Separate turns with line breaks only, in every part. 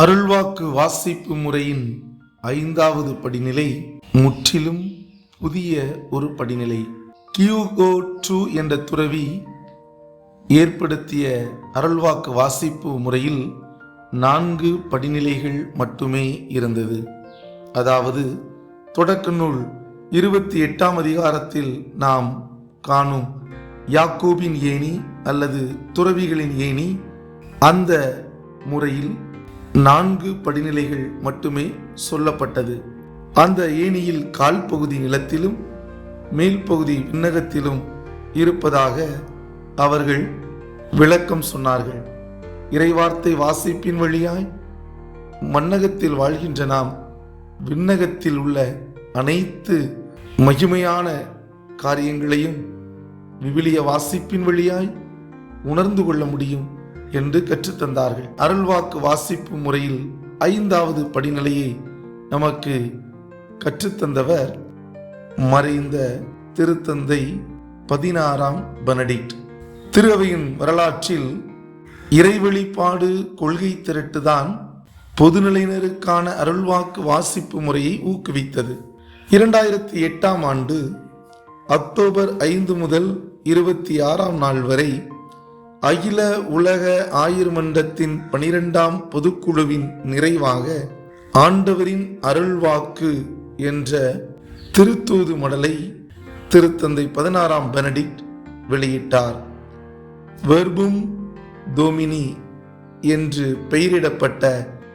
அருள்வாக்கு வாசிப்பு முறையின் ஐந்தாவது படிநிலை முற்றிலும் புதிய ஒரு படிநிலை. கியூகோ டூ என்ற துறவி ஏற்படுத்திய அருள்வாக்கு வாசிப்பு முறையில் நான்கு படிநிலைகள் மட்டுமே இருந்தது. அதாவது தொடக்க நூல் இருபத்தி எட்டாம் அதிகாரத்தில் நாம் காணும் யாக்கோபின் ஏணி அல்லது துறவிகளின் ஏணி அந்த முறையில் நான்கு படிநிலைகள் மட்டுமே சொல்லப்பட்டது. அந்த ஏணியில் கால் பகுதி நிலத்திலும் மேல் பகுதி விண்ணகத்திலும் இருப்பதாக அவர்கள் விளக்கம் சொன்னார்கள். இறைவார்த்தை வாசிப்பின் வழியாய் மன்னகத்தில் வாழ்கின்ற நாம் விண்ணகத்தில் உள்ள அனைத்து மகிமையான காரியங்களையும் விவிலிய வாசிப்பின் வழியாய் உணர்ந்து கொள்ள முடியும். என்று கற்றுத்தந்தார்கள். அருள்வாக்கு வாசிப்பு முறையில் ஐந்தாவது படிநிலையை நமக்கு கற்றுத்தந்தவர் மறைந்த திருத்தந்தை பதினாறாம் பெனடிக்ட். திருவையின் வரலாற்றில் இறைவெளிப்பாடு கொள்கை திரட்டுதான் பொதுநிலையினருக்கான அருள்வாக்கு வாசிப்பு முறையை ஊக்குவித்தது. இரண்டாயிரத்தி எட்டாம் ஆண்டு அக்டோபர் ஐந்து முதல் இருபத்தி ஆறாம் நாள் வரை அகில உலக ஆயுர்மன்றத்தின் பனிரெண்டாம் பொதுக்குழுவின் நிறைவாக ஆண்டவரின் அருள்வாக்கு என்ற திருத்தூது மடலை திருத்தந்தை பதினாறாம் பெனடிக்ட் வெளியிட்டார். வெர்பும் டோமினி என்று பெயரிடப்பட்ட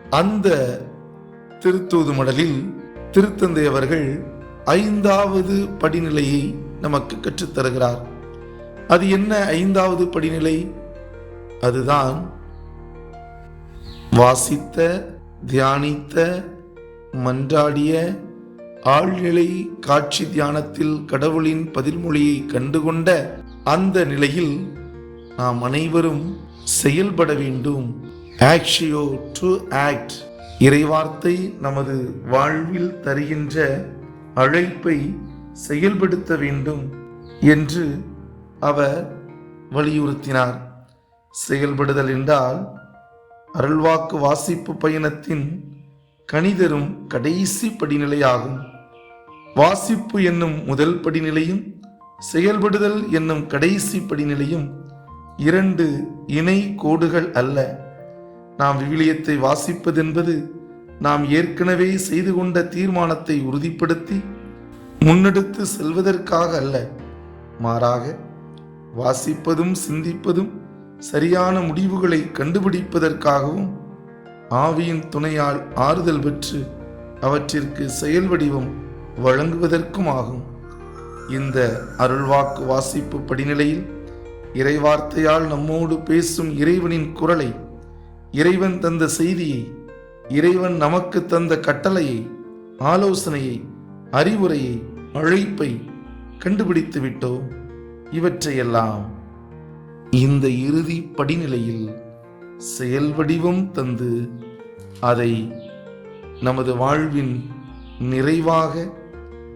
அந்த திருத்தூது மடலில் திருத்தந்தை அவர்கள் ஐந்தாவது படிநிலையை நமக்கு கற்றுத்தருகிறார். அது என்ன ஐந்தாவது படிநிலை? அதுதான் வாசித்த தியானித்த மன்றாடிய ஆழ்நிலை காட்சி தியானத்தில் கடவுளின் பதில்மொழியை கண்டுகொண்ட அந்த நிலையில் நாம் அனைவரும் செயல்பட வேண்டும். ஆக்ஷியோ டு ஆக்ட் இறைவார்த்தை நமது வாழ்வில் தருகின்ற அழைப்பை செயல்படுத்த வேண்டும் என்று அவர் வலியுறுத்தினார். செயல்படுதல் என்றால் அருள்வாக்கு வாசிப்பு பயணத்தின் கணிதரும் கடைசி படிநிலையாகும். வாசிப்பு என்னும் முதல் படிநிலையும் செயல்படுதல் என்னும் கடைசி படிநிலையும் இரண்டு இணை கோடுகள் அல்ல. நாம் விவிலியத்தை வாசிப்பதென்பது நாம் ஏற்கனவே செய்து கொண்ட தீர்மானத்தை உறுதிப்படுத்தி முன்னெடுத்து செல்வதற்காக அல்ல. மாறாக வாசிப்பதும் சிந்திப்பதும் சரியான முடிவுகளை கண்டுபிடிப்பதற்காகவும் ஆவியின் துணையால் ஆறுதல் பெற்று அவற்றிற்கு செயல் வடிவம் வழங்குவதற்கும் ஆகும் இந்த அருள்வாக்கு வாசிப்பு படிநிலையில் இறைவார்த்தையால் நம்மோடு பேசும் இறைவனின் குரலை இறைவன் தந்த செய்தியை இறைவன் நமக்கு தந்த கட்டளையை ஆலோசனையை அறிவுரையை அழைப்பை கண்டுபிடித்து விட்டோம் இவற்றையெல்லாம் இந்த இறுதி படிநிலையில் செயல் வடிவம் தந்து அதை நமது வாழ்வின் நிறைவாக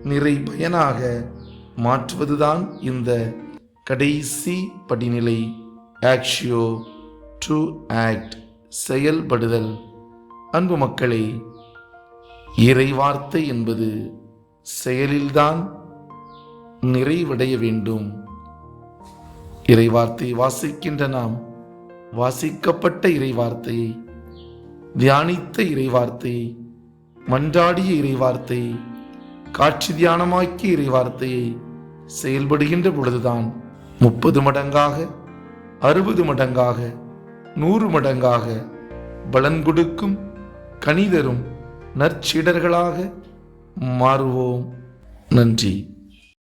நிறை பயனாக மாற்றுவதுதான் இந்த கடைசி படிநிலை ஆக்ஷியோ டு ஆக்ட் செயல்படுதல். அன்பு மக்களே இறைவார்த்தை என்பது செயலில்தான் நிறைவடைய வேண்டும். இறைவார்த்தை வாசிக்கின்ற நாம். வாசிக்கப்பட்ட இறைவார்த்தையை தியானித்த இறைவார்த்தையை மன்றாடிய இறைவார்த்தையை காட்சி தியானமாக்கிய இறைவார்த்தையை செயல்படுகின்ற பொழுதுதான் முப்பது மடங்காக அறுபது மடங்காக நூறு மடங்காக பலன் கொடுக்கும் கனிதரும் நற்சீடர்களாக மாறுவோம். நன்றி.